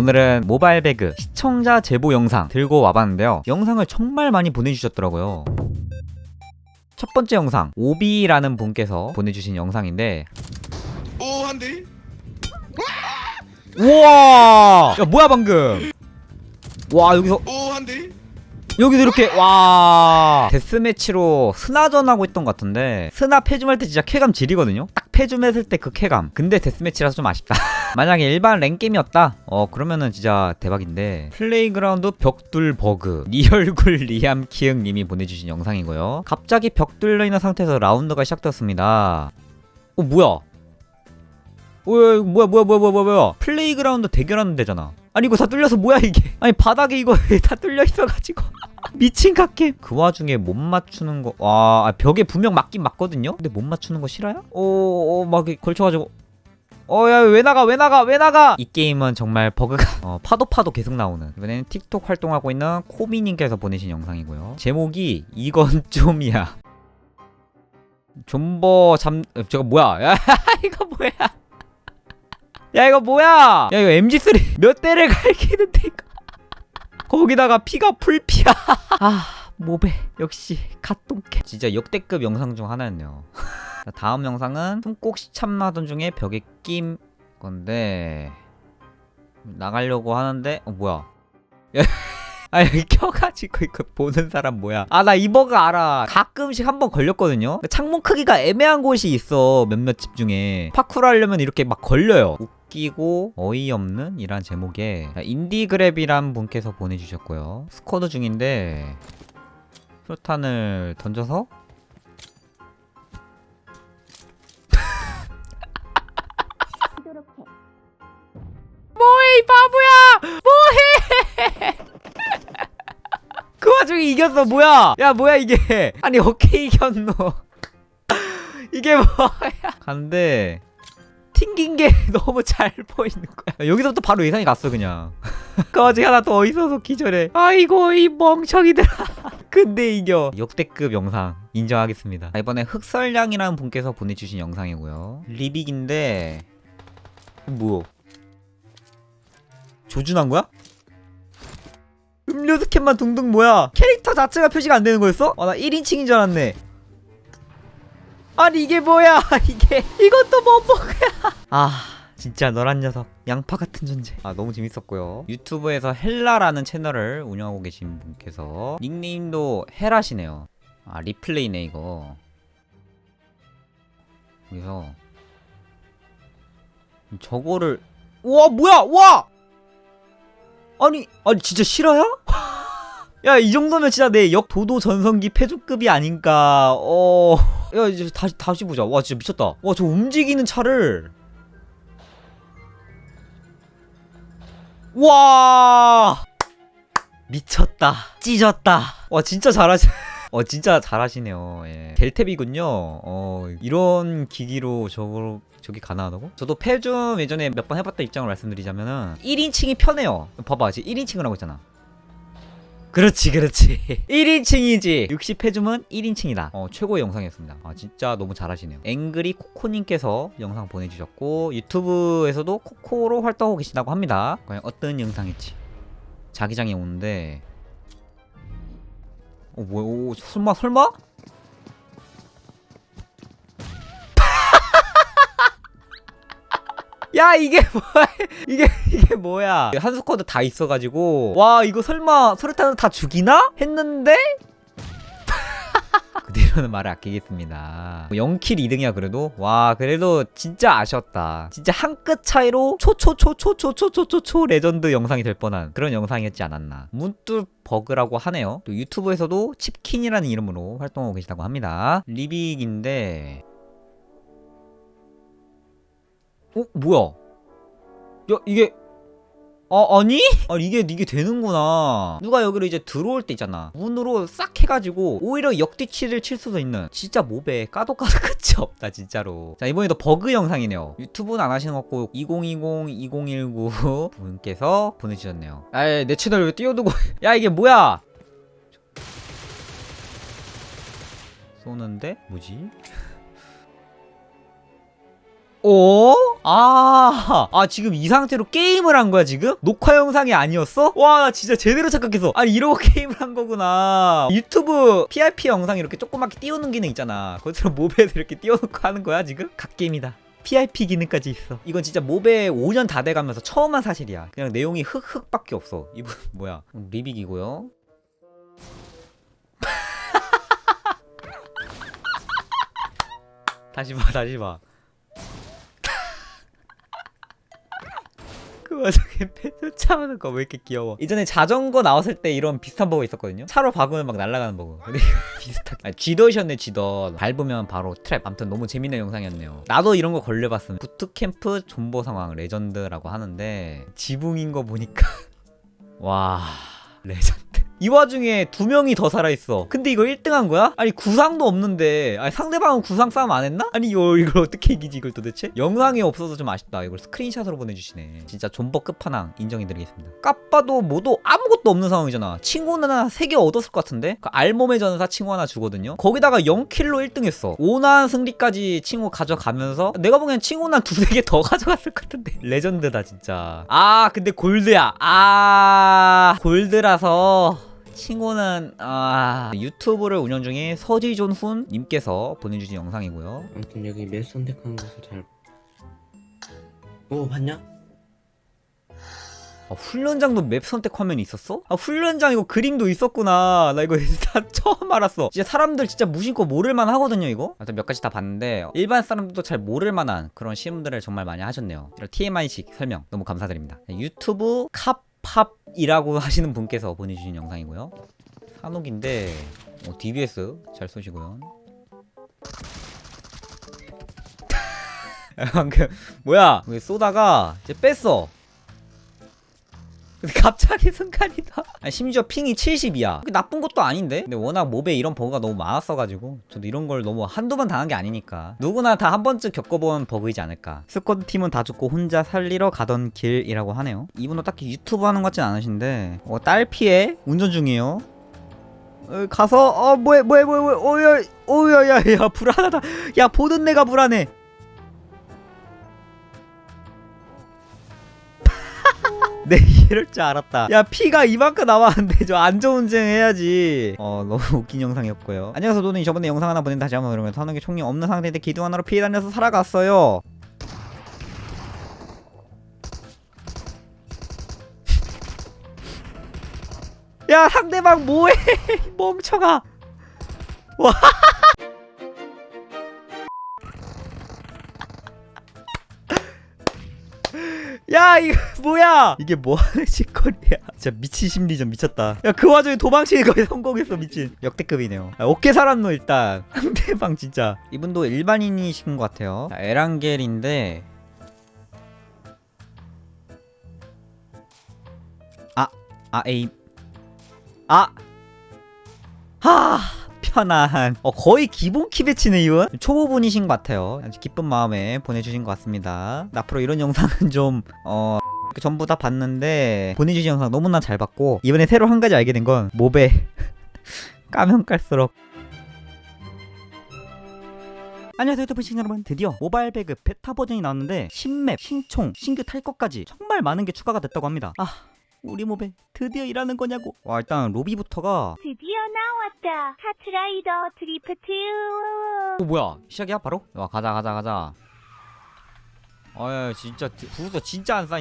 오늘은 모바일 배그 시청자 제보 영상 들고 와봤는데요. 영상을 정말 많이 보내주셨더라고요. 첫 번째 영상 오비라는 분께서 보내주신 영상인데. 오 한대? 우와! 야 뭐야 방금? 와 여기서 오 한대? 여기서 이렇게 와! 데스매치로 스나전 하고 있던 것 같은데. 스나 패줌할 때 진짜 쾌감 지리거든요? 딱 패줌했을 때 그 쾌감. 근데 데스매치라서 좀 아쉽다 만약에 일반 랭게임이었다? 어 그러면은 진짜 대박인데. 플레이그라운드 벽돌 버그. 리얼굴 리암 키읔 님이 보내주신 영상이고요. 갑자기 벽 뚫려 있는 상태에서 라운드가 시작되었습니다. 어 뭐야? 어 야, 뭐야 뭐야 뭐야 뭐야 뭐야? 플레이그라운드 대결하는 데잖아. 아니 이거 다 뚫려서 뭐야 이게? 아니 바닥에 이거 다 뚫려 있어가지고. 미친 갓게 그 와중에 못 맞추는 거와 아, 벽에 분명 맞긴 맞거든요? 근데 못 맞추는 거 싫어요? 어어막 걸쳐가지고 어야 왜 나가 왜 나가 왜 나가! 이 게임은 정말 버그가 어, 파도 파도 계속 나오는. 이번에는 틱톡 활동하고 있는 코미님께서 보내신 영상이고요. 제목이 이건 좀이야. 존버 잠 어, 저거 뭐야? 야 이거 뭐야? 야 이거 뭐야? 야 이거 MG3 몇 대를 갈기는데 이거? 거기다가 피가 풀피야. 아 모베 역시 갓똥개 진짜 역대급 영상 중 하나였네요. 자, 다음 영상은 숨꼭 시참나던 중에 벽에 낀 건데 나가려고 하는데 어 뭐야? 야, 아 여기 껴가지고 이거 보는 사람 뭐야? 아 나 이버그 알아. 가끔씩 한 번 걸렸거든요? 창문 크기가 애매한 곳이 있어 몇몇 집 중에. 파쿠르 하려면 이렇게 막 걸려요. 웃기고 어이없는 이란 제목에. 자, 인디그랩이란 분께서 보내주셨고요. 스쿼드 중인데 표탄을 던져서? 뭐해 이 바보야! 뭐해! 그 와중에 이겼어 뭐야? 야 뭐야 이게? 아니 어떻게 이겼노? 이게 뭐야? 간데 튕긴 게 너무 잘 보이는 거야. 여기서부터 바로 예상이 갔어 그냥. 그 와중에 하나 더 있어서 기절해. 아이고 이 멍청이들아 근데 이겨. 역대급 영상 인정하겠습니다. 자, 이번에 흑설량이라는 분께서 보내주신 영상이고요. 리빅인데 뭐야 조준한 거야? 음료 스캔만 둥둥 뭐야? 캐릭터 자체가 표시가 안 되는 거였어? 아나 1인칭인 줄 알았네. 아니 이게 뭐야? 이게 이것도 못 먹어야 아 진짜 너란 녀석 양파 같은 존재. 아 너무 재밌었고요. 유튜브에서 헬라라는 채널을 운영하고 계신 분께서 닉네임도 헬라시네요. 아 리플레이네 이거. 여기서 저거를 우와 뭐야 와! 아니 아니 진짜 실화야? 야 이 정도면 진짜 내 역 도도 전성기 패주급이 아닌가. 어야 이제 다시 다시 보자. 와 진짜 미쳤다. 와 저 움직이는 차를 와. 미쳤다. 찢었다. 와 진짜 잘하시 어 진짜 잘하시네요. 예. 델탭이군요. 어 이런 기기로 저거 저기 가능하다고? 저도 패좀 예전에 몇 번 해봤다 입장을 말씀드리자면은 1인칭이 편해요. 봐봐 지금 1인칭을 하고 있잖아 그렇지 그렇지. 1인칭이지. 60패줌은 1인칭이다. 어 최고의 영상이었습니다. 아 진짜 너무 잘하시네요. 앵그리 코코님께서 영상 보내주셨고 유튜브에서도 코코로 활동하고 계시다고 합니다. 과연 어떤 영상일지. 자기장이 오는데. 어 뭐야 오 설마 설마? 야 이게 뭐야? 이게 이게 뭐야? 한 스쿼드 다 있어가지고 와 이거 설마 소르탄을 다 죽이나? 했는데? 그 뒤로는 말을 아끼겠습니다. 0킬 2등이야 그래도? 와 그래도 진짜 아쉬웠다. 진짜 한 끗 차이로 초초초초초초초초 레전드 영상이 될 뻔한 그런 영상이었지 않았나. 문득 버그라고 하네요. 또 유튜브에서도 칩킨이라는 이름으로 활동하고 계시다고 합니다. 리빅인데 어 뭐야? 야 이게 아 아니? 아 이게 이게 되는구나. 누가 여기로 이제 들어올 때 있잖아. 문으로 싹 해가지고 오히려 역뒤치를 칠 수도 있는. 진짜 모베 까도 까도 끝이 없다 진짜로. 자 이번에도 버그 영상이네요. 유튜브는 안 하시는 것 같고 2020 2019 분께서 보내주셨네요. 아내 채널 왜 띄워두고? 야 이게 뭐야? 쏘는데 뭐지? 오? 아, 아 지금 이 상태로 게임을 한 거야 지금? 녹화 영상이 아니었어? 와, 나 진짜 제대로 착각했어. 아니 이러고 게임을 한 거구나. 유튜브 PRP 영상 이렇게 조그맣게 띄우는 기능 있잖아. 그것처럼 모베에서 이렇게 띄워놓고 하는 거야 지금? 갓게임이다. PIP 기능까지 있어. 이건 진짜 모베 5년 다 돼가면서 처음 한 사실이야. 그냥 내용이 흑흑밖에 없어. 이분 뭐야? 리빅이고요. 다시 봐, 다시 봐. 패드 차오는 거 왜 이렇게 귀여워? 이전에 자전거 나왔을 때 이런 비슷한 버그 있었거든요. 차로 박으면 막 날아가는 버그 근데 비슷한 아, 쥐덫이었네 쥐덫 밟으면 바로 트랩. 아무튼 너무 재밌는 영상이었네요. 나도 이런 거 걸려봤음. 부트캠프 존버 상황 레전드라고 하는데 지붕인 거 보니까 와 레전드 이 와중에 두 명이 더 살아있어. 근데 이거 1등한 거야? 아니 구상도 없는데. 아니 상대방은 구상 싸움 안 했나? 아니 이거 이걸 어떻게 이기지 이걸 도대체? 영상이 없어서 좀 아쉽다. 이걸 스크린샷으로 보내주시네. 진짜 존버 끝판왕 인정해드리겠습니다. 까빠도 뭐도 아무것도 없는 상황이잖아. 친구는 하나 3개 얻었을 것 같은데? 그 알몸의 전사 친구 하나 주거든요. 거기다가 0킬로 1등했어. 5난 승리까지 친구 가져가면서 내가 보기엔 친구는 한 두세 개 더 가져갔을 것 같은데. 레전드다 진짜. 아 근데 골드야. 아 골드라서 친구는 아 유튜브를 운영 중인 서지존 훈 님께서 보내주신 영상이고요. 아무튼 여기 맵 선택하는 것을 잘. 오 봤냐? 아, 훈련장도 맵 선택 화면이 있었어? 아 훈련장 이거 그림도 있었구나. 나 이거 다 처음 알았어. 진짜 사람들 진짜 무심코 모를만 하거든요 이거. 하여튼 몇 가지 다 봤는데 일반 사람들도 잘 모를만한 그런 실험들을 정말 많이 하셨네요. 이런 TMI식 설명 너무 감사드립니다. 유튜브 캅팝 이라고 하시는 분께서 보내주신 영상이고요. 산옥인데 어, DBS 잘 쏘시고요. 방금 뭐야? 왜 쏘다가 이제 뺐어. 근데 갑자기 순간이다. 아니, 심지어 핑이 70이야. 그게 나쁜 것도 아닌데? 근데 워낙 몹에 이런 버그가 너무 많았어가지고 저도 이런 걸 너무 한두 번 당한 게 아니니까 누구나 다 한 번쯤 겪어본 버그이지 않을까. 스쿼드 팀은 다 죽고 혼자 살리러 가던 길이라고 하네요. 이분은 딱히 유튜브 하는 것 같진 않으신데 어, 딸 피해 운전 중이에요. 어, 가서 어 뭐해 뭐해 뭐해 뭐해 어야 어야 야야 불안하다. 야 보던 내가 불안해. 내 이럴 줄 알았다. 야 피가 이만큼 나왔는데 저 안전운전 해야지. 어 너무 웃긴 영상이었고요. 안녕하세요 노님 저번에 영상 하나 보낸 다시 한번 그러면 선욱이 총이 없는 상태인데 기둥 하나로 피해 다녀서 살아갔어요. 야 상대방 뭐해 이 멍청아. 와. 야 이거 뭐야? 이게 뭐하는 짓거리야? 진짜 미친 심리전 미쳤다. 야 그 와중에 도망치는 거에 성공했어 미친. 역대급이네요. 야, 어깨 살았노 일단. 상대방 진짜. 이분도 일반인이신 것 같아요. 자, 에란겔인데. 아, 아 에임. 아. 하, 편안. 어, 거의 기본 키 배치네, 이건? 초보분이신 것 같아요. 아주 기쁜 마음에 보내주신 것 같습니다. 앞으로 이런 영상은 좀, 어, 전부 다 봤는데, 보내주신 영상 너무나 잘 봤고, 이번에 새로 한 가지 알게 된 건, 몹에, 까면 깔수록. 안녕하세요 유튜브 시청자 여러분 드디어 모바일 배그 베타 버전이 나왔는데 신맵, 신총, 신규 탈 것까지 정말 많은 게 추가가 됐다고 합니다 아 우리 모바일 드디어 일하는 거냐고 와 일단 로비부터가 드디어 나왔다. 카트라이더 드리프트. 어 뭐야 시작이야 바로? 와 가자 가자 가자 아야 진짜 부서 진짜 안 쌓인